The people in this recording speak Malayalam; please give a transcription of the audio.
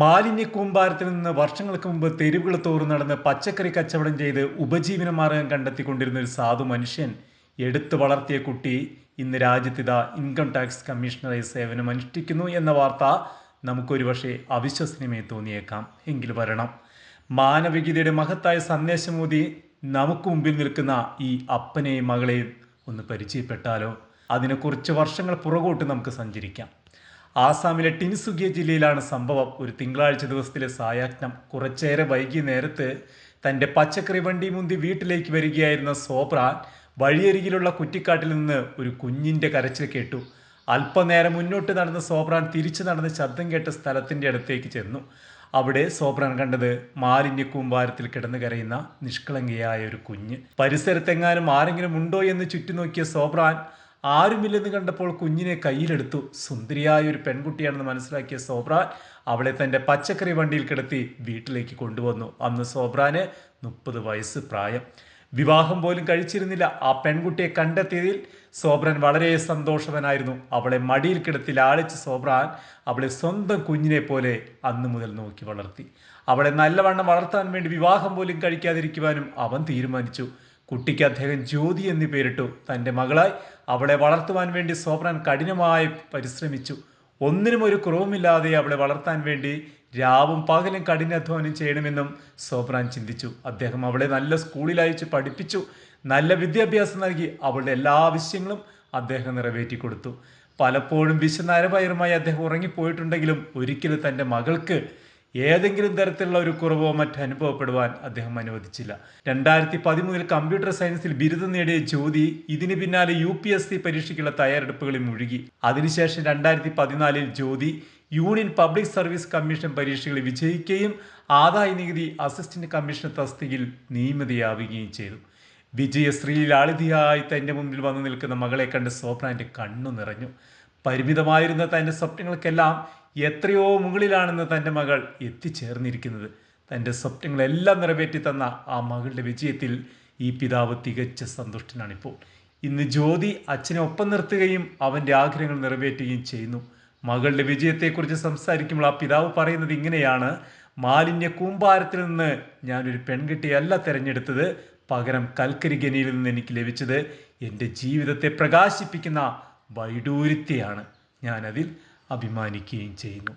മാലിന്യ കൂമ്പാരത്തിൽ നിന്ന് വർഷങ്ങൾക്ക് മുമ്പ് തെരുവുകൾ തോറും നടന്ന് പച്ചക്കറി കച്ചവടം ചെയ്ത് ഉപജീവന മാർഗം കണ്ടെത്തിക്കൊണ്ടിരുന്ന ഒരു സാധു മനുഷ്യൻ എടുത്തു വളർത്തിയ കുട്ടി ഇന്ന് രാജ്യത്തിതാ ഇൻകം ടാക്സ് കമ്മീഷണറായി സേവനം അനുഷ്ഠിക്കുന്നു എന്ന വാർത്ത നമുക്കൊരു പക്ഷേ അവിശ്വസനീയമായി തോന്നിയേക്കാം. എങ്കിൽ വരണം. മാനവികതയുടെ മഹത്തായ സന്ദേശമൂതി നമുക്ക് മുമ്പിൽ നിൽക്കുന്ന ഈ അപ്പനെയും മകളെയും ഒന്ന് പരിചയപ്പെട്ടാലോ? അതിനെ കുറച്ച് വർഷങ്ങൾ പുറകോട്ട് നമുക്ക് സഞ്ചരിക്കാം. ആസാമിലെ ടിൻസുഗിയ ജില്ലയിലാണ് സംഭവം. ഒരു തിങ്കളാഴ്ച ദിവസത്തിലെ സായാഹ്നം. കുറച്ചേറെ വൈകിയ നേരത്ത് തന്റെ പച്ചക്കറി വണ്ടി മുന്തി വീട്ടിലേക്ക് വരികയായിരുന്ന സോബ്രാൻ വഴിയരികിലുള്ള കുറ്റിക്കാട്ടിൽ നിന്ന് ഒരു കുഞ്ഞിന്റെ കരച്ചിൽ കേട്ടു. അല്പനേരം മുന്നോട്ട് നടന്ന സോബ്രാൻ തിരിച്ചു നടന്ന് ശബ്ദം കേട്ട സ്ഥലത്തിന്റെ അടുത്തേക്ക് ചെന്നു. അവിടെ സോബ്രാൻ കണ്ടത് മാലിന്യ കൂമ്പാരത്തിൽ കിടന്നു കരയുന്ന നിഷ്കളങ്കയായ ഒരു കുഞ്ഞ്. പരിസരത്തെങ്ങാനും ആരെങ്കിലും ഉണ്ടോ എന്ന് ചുറ്റുനോക്കിയ സോബ്രാൻ ആരുമില്ലെന്ന് കണ്ടപ്പോൾ കുഞ്ഞിനെ കയ്യിലെടുത്തു. സുന്ദരിയായ ഒരു പെൺകുട്ടിയാണെന്ന് മനസ്സിലാക്കിയ സോബ്രാൻ അവളെ തന്റെ പച്ചക്കറി വണ്ടിയിൽ കിടത്തി വീട്ടിലേക്ക് കൊണ്ടുവന്നു. അന്ന് സോബ്രാന് മുപ്പത് വയസ്സ് പ്രായം. വിവാഹം പോലും കഴിച്ചിരുന്നില്ല. ആ പെൺകുട്ടിയെ കണ്ടെത്തിയതിൽ സോബ്രാൻ വളരെ സന്തോഷവനായിരുന്നു. അവളെ മടിയിൽ കിടത്തി ലാളിച്ച് സോബ്രാൻ അവളെ സ്വന്തം കുഞ്ഞിനെ പോലെ അന്ന് മുതൽ നോക്കി വളർത്തി. അവളെ നല്ലവണ്ണം വളർത്താൻ വേണ്ടി വിവാഹം പോലും കഴിക്കാതിരിക്കുവാനും അവൻ തീരുമാനിച്ചു. കുട്ടിക്ക് അദ്ദേഹം ജ്യോതി എന്ന് പേരിട്ടു. തന്റെ മകളായി അവളെ വളർത്തുവാൻ വേണ്ടി സോപ്രാൻ കഠിനമായി പരിശ്രമിച്ചു. ഒന്നിനും ഒരു കുറവുമില്ലാതെ അവളെ വളർത്താൻ വേണ്ടി രാവും പകലും കഠിനാധ്വാനം ചെയ്യണമെന്നും സോപ്രാൻ ചിന്തിച്ചു. അദ്ദേഹം അവളെ നല്ല സ്കൂളിൽ അയച്ച് പഠിപ്പിച്ചു. നല്ല വിദ്യാഭ്യാസം നൽകി അവളുടെ എല്ലാ ആവശ്യങ്ങളും അദ്ദേഹം നിറവേറ്റി കൊടുത്തു. പലപ്പോഴും വിശനരവയറുമായി അദ്ദേഹം ഉറങ്ങിപ്പോയിട്ടുണ്ടെങ്കിലും ഒരിക്കലും തന്റെ മകൾക്ക് ഏതെങ്കിലും തരത്തിലുള്ള ഒരു കുറവോ മറ്റോ അനുഭവപ്പെടുവാൻ അദ്ദേഹം അനുവദിച്ചില്ല. രണ്ടായിരത്തി പതിമൂന്നിൽ കമ്പ്യൂട്ടർ സയൻസിൽ ബിരുദം നേടിയ ജ്യോതി ഇതിന് പിന്നാലെ യു പി എസ് സി പരീക്ഷയ്ക്കുള്ള തയ്യാറെടുപ്പുകളിൽ മുഴുകി. അതിനുശേഷം രണ്ടായിരത്തി പതിനാലിൽ Jyothi union public service commission പരീക്ഷകളിൽ വിജയിക്കുകയും ആദായ നികുതി അസിസ്റ്റന്റ് കമ്മീഷൻ തസ്തികയിൽ നിയമിതയാവുകയും ചെയ്തു. വിജയശ്രീ ലാളിതയായി തന്റെ മുമ്പിൽ വന്നു നിൽക്കുന്ന മകളെ കണ്ട് സോപ്രാന്റെ കണ്ണു നിറഞ്ഞു. പരിമിതമായിരുന്ന തന്റെ സ്വപ്നങ്ങൾക്കെല്ലാം എത്രയോ മുകളിലാണെന്ന് തന്റെ മകൾ എത്തിച്ചേർന്നിരിക്കുന്നത്. തന്റെ സ്വപ്നങ്ങളെല്ലാം നിറവേറ്റി തന്ന ആ മകളുടെ വിജയത്തിൽ ഈ പിതാവ് തികച്ച സന്തുഷ്ടനാണിപ്പോൾ. ഇന്ന് ജ്യോതി അച്ഛനെ ഒപ്പം നിർത്തുകയും അവന്റെ ആഗ്രഹങ്ങൾ നിറവേറ്റുകയും ചെയ്യുന്നു. മകളുടെ വിജയത്തെക്കുറിച്ച് സംസാരിക്കുമ്പോൾ ആ പിതാവ് പറയുന്നത് ഇങ്ങനെയാണ്. മാലിന്യ കൂമ്പാരത്തിൽ നിന്ന് ഞാനൊരു പെൺകുട്ടിയല്ല തിരഞ്ഞെടുത്തത്. പകരം കൽക്കരി ഖനിയിൽ നിന്ന് എനിക്ക് ലഭിച്ചത്. എന്റെ ജീവിതത്തെ പ്രകാശിപ്പിക്കുന്ന വൈഡൂര്യത്തെയാണ് ഞാനതിൽ അഭിമാനിക്കുകയും ചെയ്യുന്നു.